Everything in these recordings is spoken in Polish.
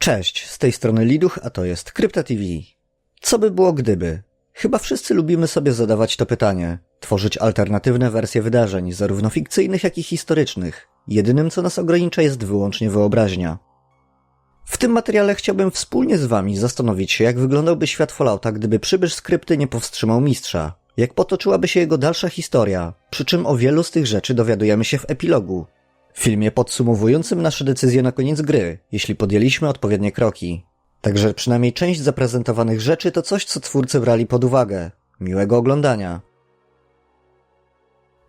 Cześć, z tej strony Liduch, a to jest Krypta TV. Co by było gdyby? Chyba wszyscy lubimy sobie zadawać to pytanie. Tworzyć alternatywne wersje wydarzeń, zarówno fikcyjnych, jak i historycznych. Jedynym, co nas ogranicza, jest wyłącznie wyobraźnia. W tym materiale chciałbym wspólnie z wami zastanowić się, jak wyglądałby świat Fallouta, gdyby przybysz skrypty nie powstrzymał mistrza. Jak potoczyłaby się jego dalsza historia, przy czym o wielu z tych rzeczy dowiadujemy się w epilogu. Filmie podsumowującym nasze decyzje na koniec gry, jeśli podjęliśmy odpowiednie kroki. Także przynajmniej część zaprezentowanych rzeczy to coś, co twórcy brali pod uwagę. Miłego oglądania.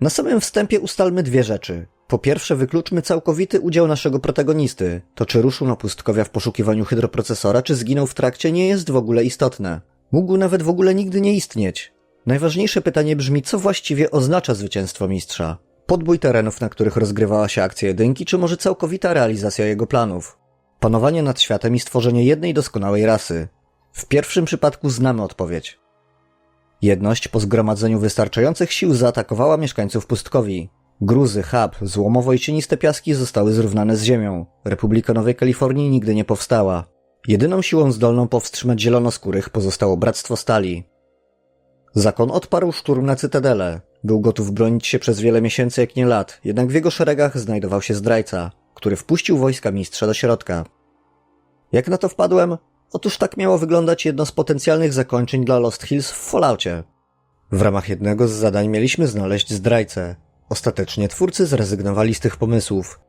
Na samym wstępie ustalmy dwie rzeczy. Po pierwsze, wykluczmy całkowity udział naszego protagonisty. To czy ruszył na pustkowia w poszukiwaniu hydroprocesora, czy zginął w trakcie, nie jest w ogóle istotne. Mógł nawet w ogóle nigdy nie istnieć. Najważniejsze pytanie brzmi, co właściwie oznacza zwycięstwo mistrza? Podbój terenów, na których rozgrywała się akcja jedynki, czy może całkowita realizacja jego planów? Panowanie nad światem i stworzenie jednej doskonałej rasy. W pierwszym przypadku znamy odpowiedź. Jedność po zgromadzeniu wystarczających sił zaatakowała mieszkańców pustkowi. Gruzy, Hub, złomowo i cieniste piaski zostały zrównane z ziemią. Republika Nowej Kalifornii nigdy nie powstała. Jedyną siłą zdolną powstrzymać zielonoskórych pozostało Bractwo Stali. Zakon odparł szturm na Cytadelę. Był gotów bronić się przez wiele miesięcy jak nie lat, jednak w jego szeregach znajdował się zdrajca, który wpuścił wojska mistrza do środka. Jak na to wpadłem? Otóż tak miało wyglądać jedno z potencjalnych zakończeń dla Lost Hills w Falloutie. W ramach jednego z zadań mieliśmy znaleźć zdrajcę. Ostatecznie twórcy zrezygnowali z tych pomysłów.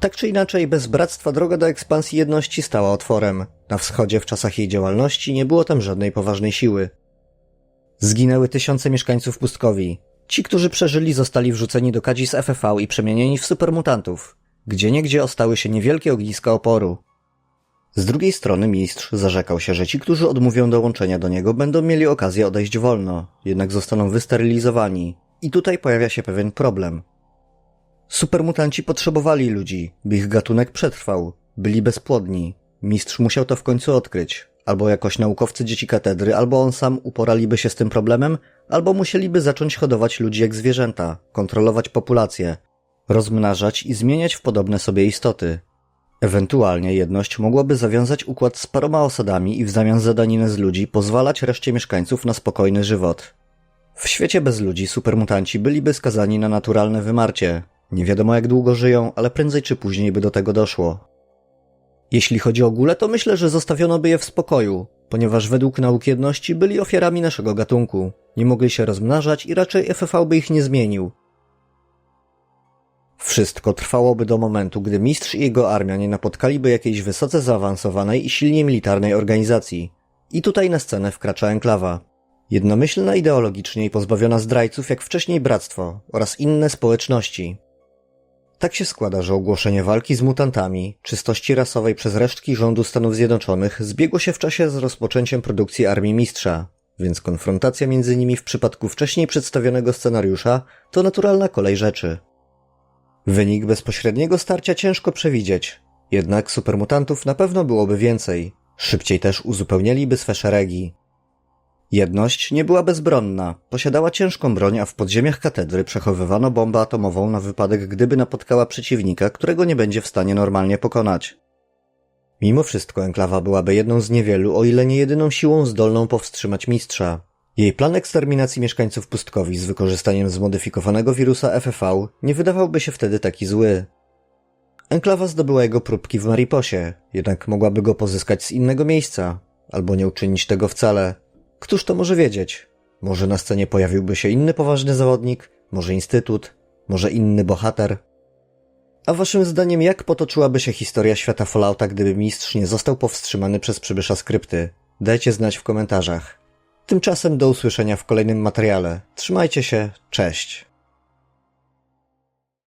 Tak czy inaczej, bez bractwa droga do ekspansji jedności stała otworem. Na wschodzie w czasach jej działalności nie było tam żadnej poważnej siły. Zginęły tysiące mieszkańców pustkowi. Ci, którzy przeżyli, zostali wrzuceni do kadzi z FFV i przemienieni w supermutantów. Gdzie niegdzie ostały się niewielkie ogniska oporu. Z drugiej strony mistrz zarzekał się, że ci, którzy odmówią dołączenia do niego, będą mieli okazję odejść wolno, jednak zostaną wysterylizowani. I tutaj pojawia się pewien problem. Supermutanci potrzebowali ludzi, by ich gatunek przetrwał. Byli bezpłodni. Mistrz musiał to w końcu odkryć. Albo jakoś naukowcy dzieci katedry, albo on sam uporaliby się z tym problemem, albo musieliby zacząć hodować ludzi jak zwierzęta, kontrolować populację, rozmnażać i zmieniać w podobne sobie istoty. Ewentualnie jedność mogłaby zawiązać układ z paroma osadami i w zamian za daninę z ludzi pozwalać reszcie mieszkańców na spokojny żywot. W świecie bez ludzi supermutanci byliby skazani na naturalne wymarcie. Nie wiadomo jak długo żyją, ale prędzej czy później by do tego doszło. Jeśli chodzi o góle, to myślę, że zostawiono by je w spokoju, ponieważ według nauk jedności byli ofiarami naszego gatunku. Nie mogli się rozmnażać i raczej FFV by ich nie zmienił. Wszystko trwałoby do momentu, gdy mistrz i jego armia nie napotkaliby jakiejś wysoce zaawansowanej i silnie militarnej organizacji. I tutaj na scenę wkracza enklawa. Jednomyślna ideologicznie i pozbawiona zdrajców jak wcześniej bractwo oraz inne społeczności. Tak się składa, że ogłoszenie walki z mutantami, czystości rasowej przez resztki rządu Stanów Zjednoczonych zbiegło się w czasie z rozpoczęciem produkcji Armii Mistrza, więc konfrontacja między nimi w przypadku wcześniej przedstawionego scenariusza to naturalna kolej rzeczy. Wynik bezpośredniego starcia ciężko przewidzieć, jednak supermutantów na pewno byłoby więcej. Szybciej też uzupełnialiby swe szeregi. Jedność nie była bezbronna, posiadała ciężką broń, a w podziemiach katedry przechowywano bombę atomową na wypadek, gdyby napotkała przeciwnika, którego nie będzie w stanie normalnie pokonać. Mimo wszystko enklawa byłaby jedną z niewielu, o ile nie jedyną siłą zdolną powstrzymać mistrza. Jej plan eksterminacji mieszkańców pustkowi z wykorzystaniem zmodyfikowanego wirusa FFV nie wydawałby się wtedy taki zły. Enklawa zdobyła jego próbki w Mariposie, jednak mogłaby go pozyskać z innego miejsca, albo nie uczynić tego wcale. Któż to może wiedzieć? Może na scenie pojawiłby się inny poważny zawodnik, może instytut, może inny bohater. A waszym zdaniem jak potoczyłaby się historia świata Fallouta, gdyby mistrz nie został powstrzymany przez przybysza skrypty? Dajcie znać w komentarzach. Tymczasem do usłyszenia w kolejnym materiale. Trzymajcie się, cześć.